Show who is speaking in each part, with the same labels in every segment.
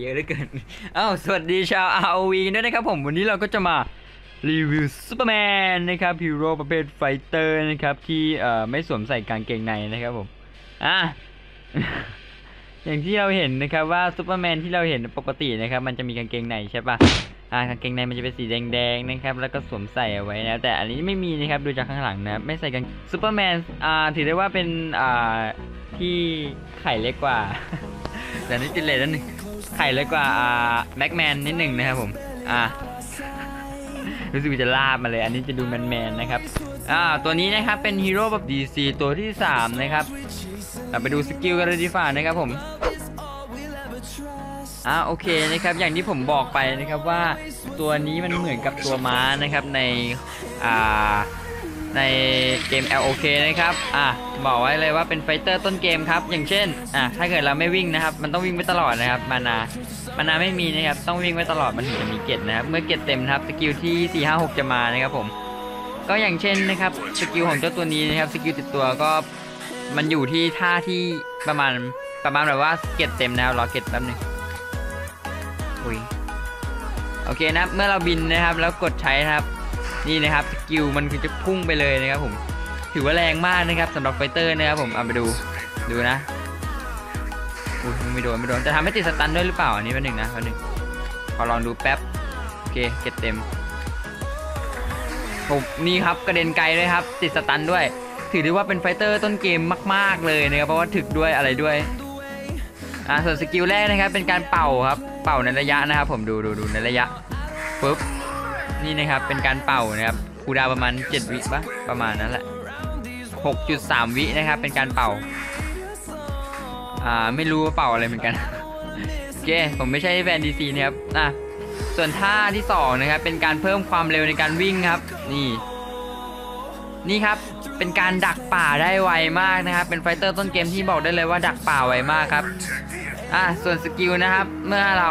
Speaker 1: เยอะเหลือเกินอ้าวสวัสดีชาว ROV กันด้วยนะครับผมวันนี้เราก็จะมารีวิวซูเปอร์แมนนะครับฮีโร่ประเภทไฟเตอร์นะครับ ที่เอ่อไม่สวมใส่กางเกงในนะครับผมอะอย่างที่เราเห็นนะครับว่าซูเปอร์แมนที่เราเห็นปกตินะครับ มันจะมีกางเกงในใช่ปะอ่ากางเกงในมันจะเป็นสีแดงๆนะครับ แล้วก็สวมใส่เอาไว้นะแต่อันนี้ไม่มีนะครับดูจากข้างหลังนะไม่ใส่กางซูเปอร์แมนอ่าถือได้ว่าเป็นอ่าที่ไข่เล็กกว่า แต่นี่ติดเลทแล้วหนึ่งไข่เล็กกว่าอ่าแบ็กแมนนิดหนึ่งนะครับผม อ่า รู้สึกว่าจะลาบมาเลย อันนี้จะดูแมนๆนะครับ อ่า ตัวนี้นะครับเป็นฮีโร่แบบ DC ตัวที่ 3 นะครับเราไปดูสกิลกันเลยดีฝ่านะครับผมอ่าโอเคนะครับอย่างที่ผมบอกไปนะครับว่าตัวนี้มันเหมือนกับตัวม้านะครับในอ่า ในเกม LOK นะครับอะบอกไว้เลยว่าเป็นไฟเตอร์ต้นเกมครับ อย่างเช่นอะถ้าเกิดเราไม่วิ่งนะครับ มันต้องวิ่งไปตลอดนะครับ มานามานาไม่มีนะครับ ต้องวิ่งไว้ตลอดมันถึงจะมีเกตนะครับ เมื่อเกตเต็มนะครับ สกิลที่ 4 5 6 จะมานะครับผม ก็อย่างเช่นนะครับ สกิลของเจ้าตัวนี้นะครับ สกิลติดตัวก็มันอยู่ที่ท่าที่ประมาณประมาณแบบว่าเกตเต็มนะครับ รอเกตแป๊บหนึงอุ้ยโอเคนะครับ เมื่อเราบินนะครับ แล้วกดใช้นะครับ นี่นะครับสกิลมันคือจะพุ่งไปเลยนะครับผมถือว่าแรงมากนะครับสำหรับไฟเตอร์นะครับผมเอาไปดูดูนะอุ้ยไม่โดนไม่โดนจะทำให้ติดสตันด้วยหรือเปล่าอันนี้เป็นหนึ่งนะเป็นหนึ่งขอลองดูแป๊บโอเคเก็ตเต็มผมนี่ครับกระเด็นไกลด้วยครับ ติดสตันด้วย ถือได้ว่าเป็นไฟเตอร์ต้นเกมมาก ๆ เลยนะครับเพราะว่าถึกด้วยอะไรด้วยอ่าส่วนสกิลแรกนะครับเป็นการเป่าครับเป่าในระยะนะครับ ผมดูดูดูในระยะปุ๊บ นี่นะครับเป็นการเป่านะครับคูดาวประมาณ 7 วิปะประมาณนั้นแหละ 6.3 วินะครับเป็นการเป่า อ่าไม่รู้ว่าเป่าอะไรเหมือนกันโอเคผมไม่ใช่แฟนดีซีนะครับอะส่วนท่าที่2นะครับเป็นการเพิ่มความเร็วในการวิ่งครับ นี่ นี่ครับเป็นการดักป่าได้ไวมากนะครับ เป็นไฟเตอร์ต้นเกมที่บอกได้เลยว่าดักป่าไวมากครับ อะส่วนสกิลนะครับ เมื่อเรา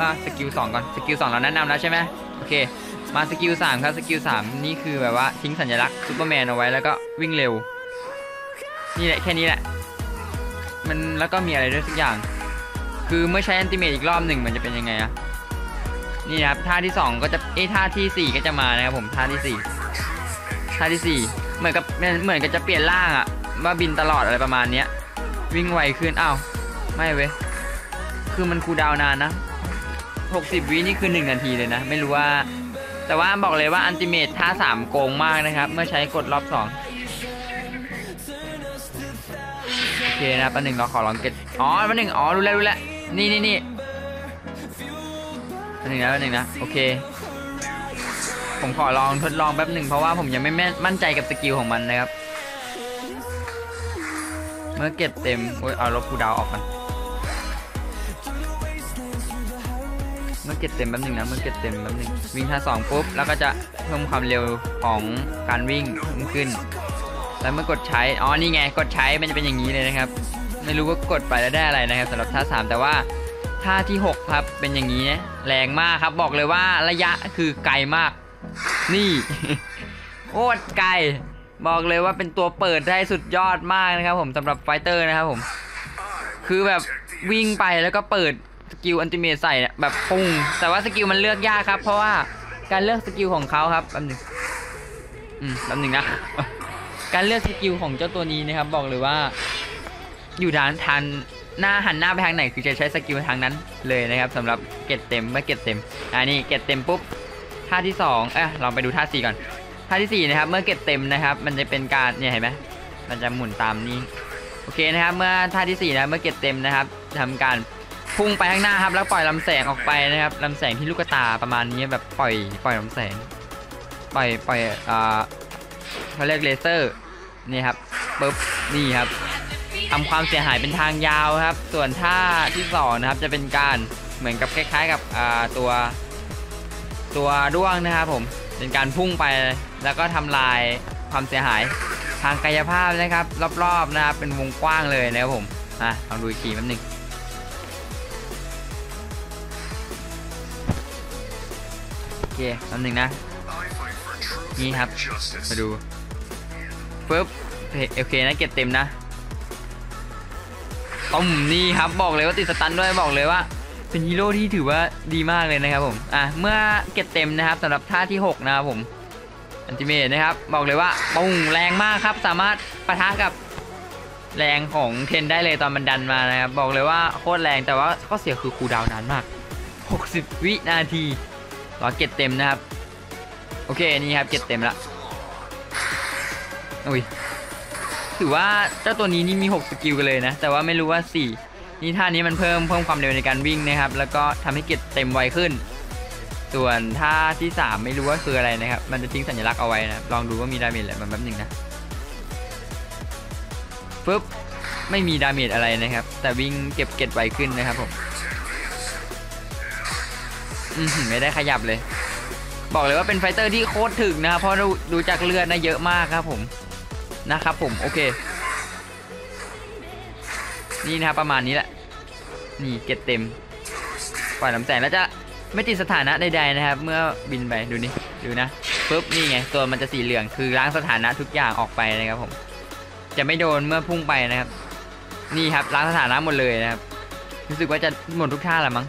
Speaker 1: อะสกิล2ก่อนสกิล2เราแนะนำแล้วใช่ไหมโอเค มาสกิล3ครับสกิล3นี่คือแบบว่าทิ้งสัญลักษณ์ซูเปอร์แมนเอาไว้แล้วก็วิ่งเร็ว นี่แหละแค่นี้แหละ มันแล้วก็มีอะไรด้วยสักอย่าง คือเมื่อใช้แอนติเมตอีกรอบหนึ่งมันจะเป็นยังไงอะนี่นะครับท่าที่2ก็จะเอ้ท่าที่4ก็จะมานะครับผมท่าที่4ท่าที่4เหมือนกับเหมือนกับจะเปลี่ยนร่างอะว่าบินตลอดอะไรประมาณเนี้ยวิ่งไวขึ้นอ้าวไม่เว้ย คือมันคูลดาวนานนะ 60 วินี่คือ 1 นาทีเลยนะ ไม่รู้ว่า แต่ว่าบอกเลยว่าอันติเมตท่า 3 โกงมากนะครับ เมื่อใช้กดรอบ 2 โอเคนะปันหนึ่งเราขอลองเก็ตอ๋อปันหนึ่งอ๋อ รู้แล้วรู้แล้ว นี่นี่นี่ปันหนึ่งนะปันหนึ่งนะ โอเค ผมขอลองทดลองแป๊บหนึ่งเพราะว่าผมยังไม่แม่นมั่นใจกับสกิลของมันนะครับ เมื่อเก็ตเต็มโอ้ยเอาลบคูดาวออกมัน เมื่อเก็ตเต็มแป๊บหนึงนะเมื่อเก็ตเต็มแป๊บหนึงวิ่งท่าสองปุ๊บแล้วก็จะเพิ่มความเร็วของการวิ่งเพิ่มขึ้น แล้วเมื่อกดใช้อ๋อนี่ไงกดใช้มันจะเป็นอย่างนี้เลยนะครับ ไม่รู้ว่ากดไปแล้วได้อะไรนะครับสำหรับท่าสามแต่ว่าท่าที่6ครับเป็นอย่างนี้นะแรงมากครับบอกเลยว่าระยะคือไกลมาก นี่โคตรไกลบอกเลยว่าเป็นตัวเปิดได้สุดยอดมากนะครับ ผมสำหรับไฟเตอร์นะครับผม คือแบบวิ่งไปแล้วก็เปิด สกิลอันติเมทใส่เนี่ยแบบปุ้งแต่ว่าสกิลมันเลือกยากครับ เพราะว่าการเลือกสกิลของเขาครับแป๊บหนึงอืมแป๊บหนึงนะ การเลือกสกิลของเจ้าตัวนี้นะครับ บอกเลยว่า อยู่ทางทางหน้าหันหน้าไปทางไหนคือจะใช้สกิลทางนั้นเลยนะครับสำหรับเก็ตเต็มเมื่อเก็ตเต็มอ่านี่เก็ตเต็มปุ๊บท่าที่สองเอ้ยลองไปดูท่าสี่ก่อนท่าที่สี่นะครับเมื่อเก็ตเต็มนะครับ มันจะเป็นการเนี่ยเห็นไหมมันจะหมุนตามนี้โอเคนะครับ เมื่อท่าที่4นะเมื่อเก็บเต็มนะครับทำการ พุ่งไปข้างหน้าครับแล้วปล่อยลำแสงออกไปนะครับลำแสงที่ลูกตาประมาณนี้แบบปล่อยปล่อยลำแสง ปล่อยปล่อยอ่าเขาเรียกเลเซอร์นี่ครับปุ๊บนี่ครับทำความเสียหายเป็นทางยาวครับ ส่วนท่าที่สองนะครับจะเป็นการเหมือนกับคล้าย ๆ กับอ่าตัว ตัวด้วงนะครับผมเป็นการพุ่งไปแล้วก็ทำลายความเสียหายทางกายภาพนะครับ รอบๆนะครับเป็นวงกว้างเลยนะครับผมอะลองดูอีกทีแป๊บนึง เคแป๊บหนึงนะ นี่ครับ มาดูปึ๊บโอเคนะเก็บเต็มนะต้มนี่ครับบอกเลยว่าติดสตันด้วยบอกเลยว่า เป็นฮีโร่ที่ถือว่าดีมากเลยนะครับผมอะเมื่อเก็บเต็มนะครับสำหรับท่าที่ 6 นะครับผมอันติเมตนะครับบอกเลยว่าปุ้งแรงมากครับ สามารถปะทะกับแรงของเทนได้เลยตอนมันดันมานะครับบอกเลยว่าโคตรแรงแต่ว่าข้อเสียคือคูดาวน์นานมาก 60 วินาที รอเก็บเต็มนะครับ โอเคนี่ครับเก็บเต็มละอุ้ยถือว่าเจ้าตัวนี้นี่มี 6 สกิลกันเลยนะ แต่ว่าไม่รู้ว่า 4 นี่ท่านี้มันเพิ่มเพิ่มความเร็วในการวิ่งนะครับ แล้วก็ทำให้เก็บเต็มไวขึ้น ส่วนท่าที่ 3 ไม่รู้ว่าคืออะไรนะครับ มันจะทิ้งสัญลักษณ์เอาไว้นะ ลองดูว่ามีดาเมจอะไรมันแป๊บหนึ่งนะปึ๊บไม่มีดาเมจอะไรนะครับ แต่วิ่งเก็บเก็บไวขึ้นนะครับผม อือหือไม่ได้ขยับเลย บอกเลยว่าเป็นไฟเตอร์ที่โคตรถึกนะครับเพราะดูดูจากเลือดนะเยอะมากครับผมนะครับผมโอเค นี่นะครับประมาณนี้แหละ นี่เก็บเต็มปล่อยลำแสงแล้วจะไม่ติดสถานะใดๆนะครับ เมื่อบินไปดูนี่ดูนะปุ๊บนี่ไงตัวมันจะสีเหลืองคือล้างสถานะทุกอย่างออกไปนะครับผม จะไม่โดนเมื่อพุ่งไปนะครับ นี่ครับล้างสถานะหมดเลยนะครับรู้สึกว่าจะหมดทุกท่าแล้วมั้ง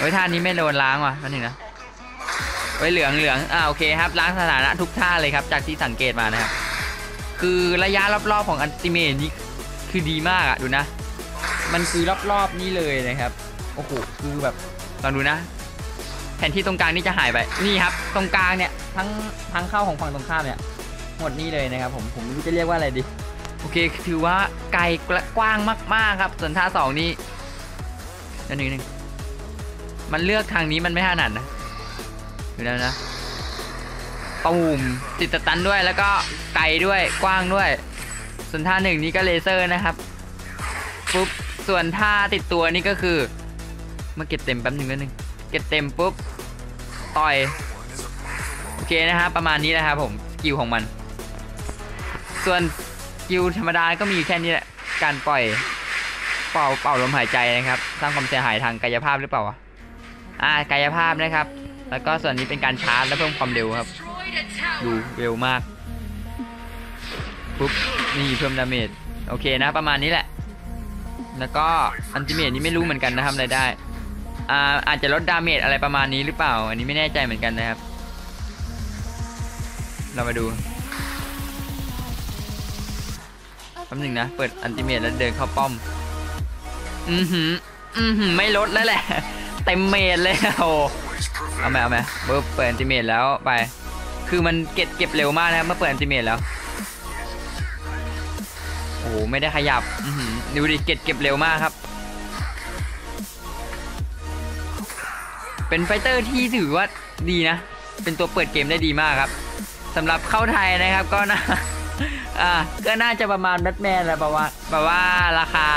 Speaker 1: เฮ้ยท่านี้ไม่โดนล้างว่ะนั่นเองนะเฮ้ยเหลืองเหลืองอ่าโอเคครับล้างสถานะทุกท่าเลยครับ จากที่สังเกตมานะครับ คือระยะรอบๆของอันติเมทนี่คือดีมากอะดูนะ มันคือรอบๆนี่เลยนะครับโอ้โหคือแบบลองดูนะ แผนที่ตรงกลางนี่จะหายไปนี่ครับ ตรงกลางเนี่ยทั้งทั้งเข้าของฝั่งตรงข้ามเนี่ยหมดนี่เลยนะครับผมผมไม่รู้จะเรียกว่าอะไรดีโอเคถือว่าไกลและกว้างมากๆครับ ส่วนท่าสองนี่อันหนึ่งหนึ่ง มันเลือกทางนี้มันไม่ถนัดนะดูแล้วนะตูมติดสตันด้วยแล้วก็ไกลด้วยกว้างด้วย ส่วนท่าหนึ่งนี่ก็เลเซอร์นะครับปุ๊บส่วนท่าติดตัวนี่ก็คือมาเก็บเต็มแป๊บหนึ่งแป๊บหนึงเก็บเต็มปุ๊บต่อยโอเคนะครับประมาณนี้นะครับผมสกิลของมัน ส่วนสกิลธรรมดาก็มีอยู่แค่นี้แหละการปล่อยเป่าเป่าลมหายใจนะครับสร้างความเสียหายทางกายภาพหรือเปล่าวะ อ่ากายภาพนะครับ แล้วก็ส่วนนี้เป็นการชาร์จและเพิ่มความเร็วครับ ดูเร็วมาก ปุ๊บ นี่เพิ่มดาเมจ โอเคนะประมาณนี้แหละ แล้วก็อันติเมทนี่ไม่รู้เหมือนกันนะทำอะไรได้ อ่าอาจจะลดดาเมจอะไรประมาณนี้หรือเปล่า อันนี้ไม่แน่ใจเหมือนกันนะครับ เรามาดูแป๊บหนึงนะ เปิดอันติเมทแล้วเดินเข้าป้อม อือหือ อือหือไม่ลดแล้วแหละ เต็มเมจเลยโอ้เอาไหมเอาไหมเปิดเปิดอันติเมทแล้วไป คือมันเก็บเก็บเร็วมากนะครับเมื่อเปิดอันติเมทแล้วโอ้โหไม่ได้ขยับอืดูดิเก็บเก็บเร็วมากครับ เป็นไฟเตอร์ที่ถือว่าดีนะ เป็นตัวเปิดเกมได้ดีมากครับสำหรับเข้าไทยนะครับก็น่าอ่าก็น่าจะประมาณแบทแมนแหละแบบว่าแบบว่าราคา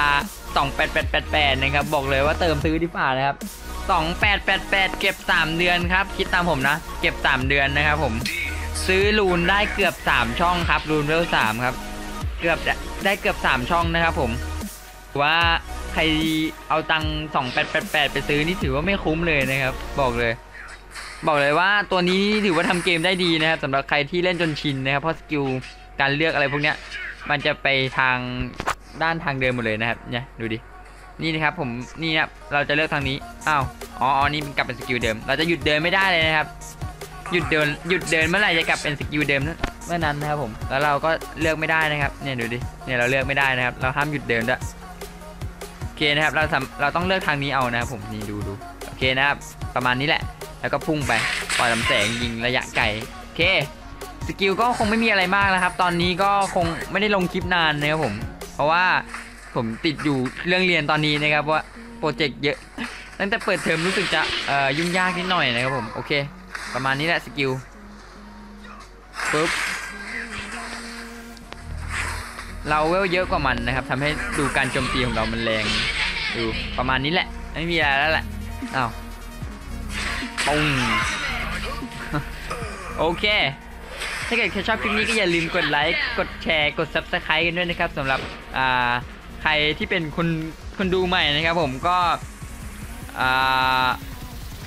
Speaker 1: 2888นะครับบอกเลยว่าเติมซื้อดีกว่านะครับ2888 เก็บ 3 เดือนครับ คิดตามผมนะ เก็บ 3 เดือนนะครับผมซื้อรูนได้เกือบ 3 ช่องครับรูนเวล3ครับ เกือบได้เกือบ 3 ช่องนะครับผมว่าใครเอาตังค์2888ไปซื้อนี่ถือว่าไม่คุ้มเลยนะครับ บอกเลย บอกเลยว่าตัวนี้นี่ถือว่าทำเกมได้ดีนะครับสำหรับใครที่เล่นจนชินนะครับเพราะสกิลการเลือกอะไรพวกเนี้ย มันจะไปทาง ด้านทางเดิมหมดเลยนะครับเนี่ยดูดินี่นะครับผมนี่ครับเราจะเลือกทางนี้อ้าวอ๋ออนี่กลับเป็นสกิลเดิม เราจะหยุดเดินไม่ได้เลยนะครับหยุดเดินหยุดเดินเมื่อไหร่จะกลับเป็นสกิลเดิมนั้นเมื่อนั้นนะครับผมแล้วเราก็เลือกไม่ได้นะครับเนี่ยดูดิเนี่ยเราเลือกไม่ได้นะครับ เราห้ามหยุดเดินด้วยโอเคนะครับเราสามเราต้องเลือกทางนี้เอานะครับผมนี่ดูดูโอเคนะครับประมาณนี้แหละ แล้วก็พุ่งไปปล่อยลำแสงยิงระยะไกลโอเคสกิลก็คงไม่มีอะไรมากแล้วครับ ตอนนี้ก็คงไม่ได้ลงคลิปนานนะครับผม ราะว่าผมติดอยู่เรื่องเรียนตอนนี้นะครับว่าโปรเจกต์เยอะ ตั้งแต่เปิดเทอมรู้สึกจะยุ่งยากนิดหน่อยนะครับผมโอเค ประมาณนี้แหละสกิลปุ๊บเราเวลเยอะกว่ามันนะครับทำให้ดูการโจมตีของเรามันแรงดูประมาณนี้แหละ ไม่มีอะไรแล้วแหละอ้าวปุ้งโอเค ถ้าเกิดใครชอบคลิปนี้ก็อย่าลืมกดไลค์ กดแชร์ กด Subscribe กันด้วยนะครับสำหรับอ่าใครที่เป็นคนคนดูใหม่นะครับผมก็อ่า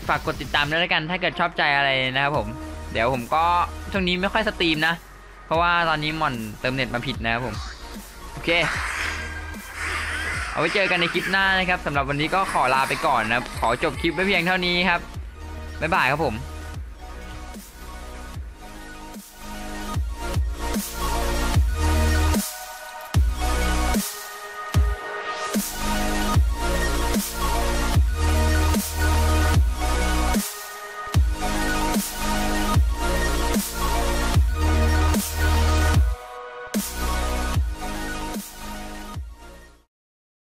Speaker 1: ฝากกดติดตามด้วยแล้วกัน ถ้าเกิดชอบใจอะไรนะครับผม เดี๋ยวผมก็ช่วงนี้ไม่ค่อยสตรีมนะ เพราะว่าตอนนี้หม่อนเติมเน็ตมาผิดนะครับผม โอเค เอาไว้เจอกันในคลิปหน้านะครับสำหรับวันนี้ก็ขอลาไปก่อนนะครับ ขอจบคลิปไว้เพียงเท่านี้ครับ บ๊ายบายครับผม